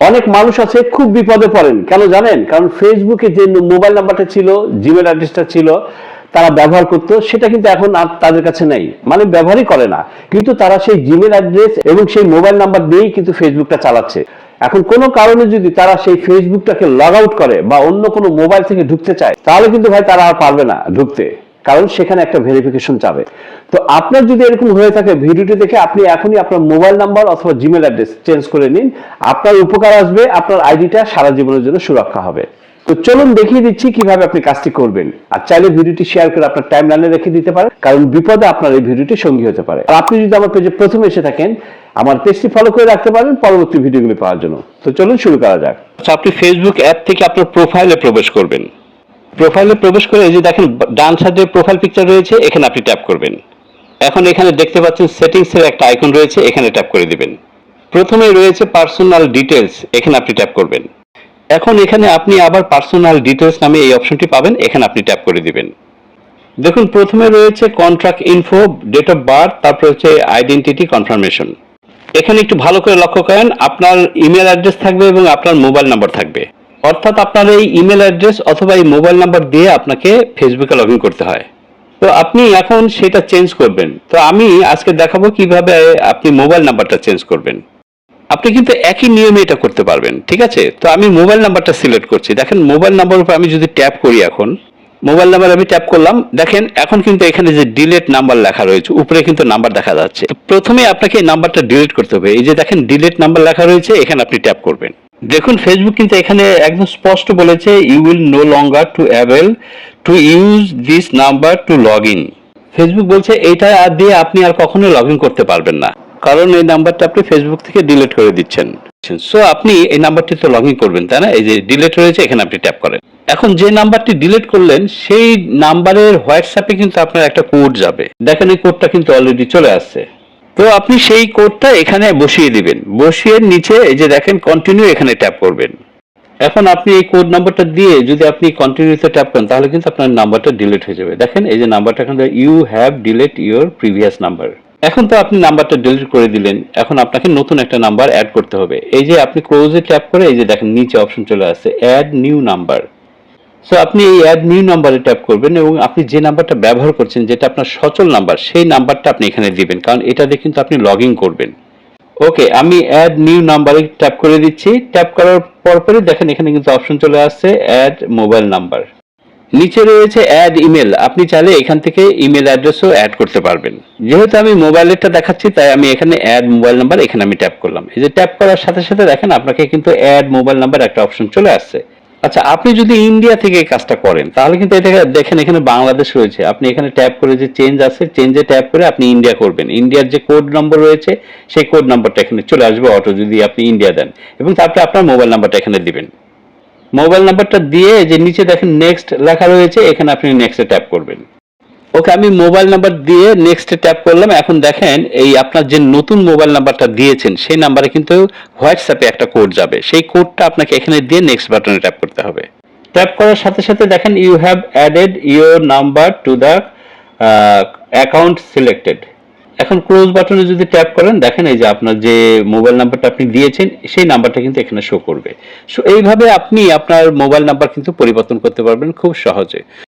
অনেক মানুষ আছে খুব বিপদে পড়েন। কেন জানেন? কারণ ফেসবুকে যে মোবাইল নাম্বারটা ছিল জিমেল অ্যাড্রেসটা ছিল, তারা ব্যবহার করতো, সেটা কিন্তু এখন আর তাদের কাছে নেই। মানে ব্যবহারই করে না। কিন্তু তারা সেই জিমেল অ্যাড্রেস এবং সেই মোবাইল নাম্বার দিয়েই কিন্তু ফেসবুকটা চালাচ্ছে। এখন কোনো কারণে যদি তারা সেই ফেসবুকটাকে লগ আউট করে বা অন্য কোনো মোবাইল থেকে ঢুকতে চায়, তাহলে কিন্তু ভাই তারা আর পারবে না ঢুকতে। কারণ সেখানে একটা ভেরিফিকেশন চাবে তো আপনার যদি এরকম হয়ে থাকে ভিডিওটি দেখে, আপনি এখনই আপনার মোবাইল নাম্বার অথবা জিমেল অ্যাড্রেস চেঞ্জ করে নিন। আপনার উপকার আসবে, আপনার আইডিটা সারা জীবনের জন্য সুরক্ষা হবে। তো চলুন দেখিয়ে দিচ্ছি কীভাবে আপনি কাজটি করবেন। আর চাইলে ভিডিওটি শেয়ার করে আপনার টাইম লাইনে রেখে দিতে পারেন, কারণ বিপদে আপনার এই ভিডিওটি সঙ্গী হতে পারে। আর আপনি যদি আমার পেজে প্রথমে এসে থাকেন, আমার পেজটি ফলো করে রাখতে পারেন পরবর্তী ভিডিওগুলি পাওয়ার জন্য। তো চলুন শুরু করা যাক। আচ্ছা আপনি ফেসবুক অ্যাপ থেকে আপনার প্রোফাইলে প্রবেশ করবেন। প্রোফাইলে প্রবেশ করে যে দেখেন, ডান সাইডে প্রোফাইল পিকচার রয়েছে, এখানে আপনি ট্যাপ করবেন। এখন এখানে দেখতে পাচ্ছেন সেটিংস এর একটা আইকন রয়েছে, এখানে ট্যাপ করে দিবেন। প্রথমে রয়েছে পার্সোনাল ডিটেলস এখানে আপনি ট্যাপ করবেন। এখন এখানে আপনি আবার পার্সোনাল ডিটেলস নামে এই অপশনটি পাবেন, এখানে আপনি ট্যাপ করে দিবেন। দেখুন, প্রথমে রয়েছে contact info date of birth তারপর হচ্ছে আইডেন্টিটি কনফার্মেশন এখানে একটু ভালো করে লক্ষ্য করেন, আপনার ইমেল অ্যাড্রেস থাকবে এবং আপনার মোবাইল নাম্বার থাকবে। অর্থাৎ আপনার এই ইমেল অ্যাড্রেস অথবা এই মোবাইল নাম্বার দিয়ে আপনাকে ফেসবুকে লগ করতে হয়। তো আপনি এখন সেটা চেঞ্জ করবেন। তো আমি আজকে দেখাবো কীভাবে আপনি মোবাইল নাম্বারটা চেঞ্জ করবেন। আপনি কিন্তু একই নিয়মে এটা করতে পারবেন, ঠিক আছে? তো আমি মোবাইল নাম্বারটা সিলেক্ট করছি। দেখেন মোবাইল নাম্বার উপর আমি যদি ট্যাপ করি এখন মোবাইল নাম্বার আমি ট্যাপ করলাম, দেখেন এখন কিন্তু এখানে যে ডিলেট নাম্বার লেখা রয়েছে, উপরে কিন্তু নাম্বার দেখা যাচ্ছে। প্রথমে আপনাকে এই নাম্বারটা ডিলিট করতে হবে। এই যে দেখেন ডিলেট নাম্বার লেখা রয়েছে, এখানে আপনি ট্যাপ করবেন। দেখুন ফেসবুক কিন্তু এখানে একদম স্পষ্ট বলেছে you will no longer to avail to use this number to log in Facebook বলছে এইটা আর দিয়ে আপনি আর কখনোই লগ ইন করতে পারবেন না। কারণ এই নাম্বারটা আপনি ফেসবুক থেকে ডিলিট করে দিচ্ছেন। সো আপনি এই নাম্বারটি তো লগ ইন করবেন, তাই না? এই যে ডিলিট রয়েছে, এখানে আপনি ট্যাপ করেন। এখন যে নাম্বারটি ডিলিট করলেন, সেই নাম্বারের হোয়াটসঅ্যাপে কিন্তু আপনার একটা কোড যাবে। দেখেন, এই কোডটা কিন্তু অলরেডি চলে আসছে। তো আপনি সেই কোডটা এখানে বসিয়ে দিবেন। বসিয়ে নিচে এই যে দেখেন কন্টিনিউ এখানে ট্যাপ করবেন। এখন আপনি এই কোড নাম্বারটা দিয়ে যদি আপনি কন্টিনিউতে ট্যাপ করেন, তাহলে কিন্তু আপনার নাম্বারটা ডিলিট হয়ে যাবে। দেখেন এই যে নাম্বারটা এখানে you have delete your previous number এখন তো আপনি নাম্বারটা ডিলিট করে দিলেন। এখন আপনাকে নতুন একটা নাম্বার অ্যাড করতে হবে। এই যে আপনি ক্লোজে ট্যাপ করে, এই যে দেখেন নিচে অপশন চলে আসছে অ্যাড নিউ নাম্বার সো আপনি এই অ্যাড নিউ নাম্বারে ট্যাপ করবেন এবং আপনি যে নাম্বারটা ব্যবহার করছেন, যেটা আপনার সচল নাম্বার সেই নাম্বারটা আপনি এখানে দিবেন, কারণ এটা দিয়ে কিন্তু আপনি লগ করবেন। ওকে আমি অ্যাড নিউ নাম্বারে ট্যাপ করে দিচ্ছি। ট্যাপ করার পরপরই দেখেন এখানে কিন্তু অপশন চলে আসছে অ্যাড মোবাইল নাম্বার নিচে রয়েছে অ্যাড ইমেল আপনি চাইলে এখান থেকে ইমেল অ্যাড্রেসও অ্যাড করতে পারবেন। যেহেতু আমি মোবাইলেরটা দেখাচ্ছি, তাই আমি এখানে অ্যাড মোবাইল নাম্বার এখানে আমি ট্যাপ করলাম। এই যে ট্যাপ করার সাথে সাথে দেখেন আপনাকে কিন্তু অ্যাড মোবাইল নাম্বার একটা অপশন চলে আসছে। আচ্ছা আপনি যদি ইন্ডিয়া থেকে কাজটা করেন, তাহলে কিন্তু এটা দেখেন এখানে বাংলাদেশ রয়েছে। আপনি এখানে ট্যাপ করে যে চেঞ্জ আছে চেঞ্জে ট্যাপ করে আপনি ইন্ডিয়া করবেন। ইন্ডিয়ার যে কোড নম্বর রয়েছে, সেই কোড নম্বরটা এখানে চলে আসবে অটো যদি আপনি ইন্ডিয়া দেন। এবং তারপরে আপনার মোবাইল নাম্বারটা এখানে দিবেন। মোবাইল নাম্বারটা দিয়ে যে নিচে দেখেন নেক্সট লেখা রয়েছে, এখানে আপনি নেক্সটে ট্যাপ করবেন। ওকে আমি মোবাইল নাম্বার দিয়ে নেক্সটে ট্যাপ করলাম। এখন দেখেন, এই আপনার যে নতুন মোবাইল নাম্বারটা দিয়েছেন, সেই নাম্বারে কিন্তু হোয়াটসঅ্যাপে একটা কোড যাবে। সেই কোডটা আপনাকে এখানে দিয়ে নেক্সট বাটনে ট্যাপ করতে হবে। ট্যাপ করার সাথে সাথে দেখেন you have added your number to the account selected এখন ক্লোজ বাটনে যদি ট্যাপ করেন, দেখেন এই যে আপনার যে মোবাইল নাম্বারটা আপনি দিয়েছেন, সেই নাম্বারটা কিন্তু এখানে শো করবে। সো এইভাবে আপনি আপনার মোবাইল নাম্বার কিন্তু পরিবর্তন করতে পারবেন খুব সহজে।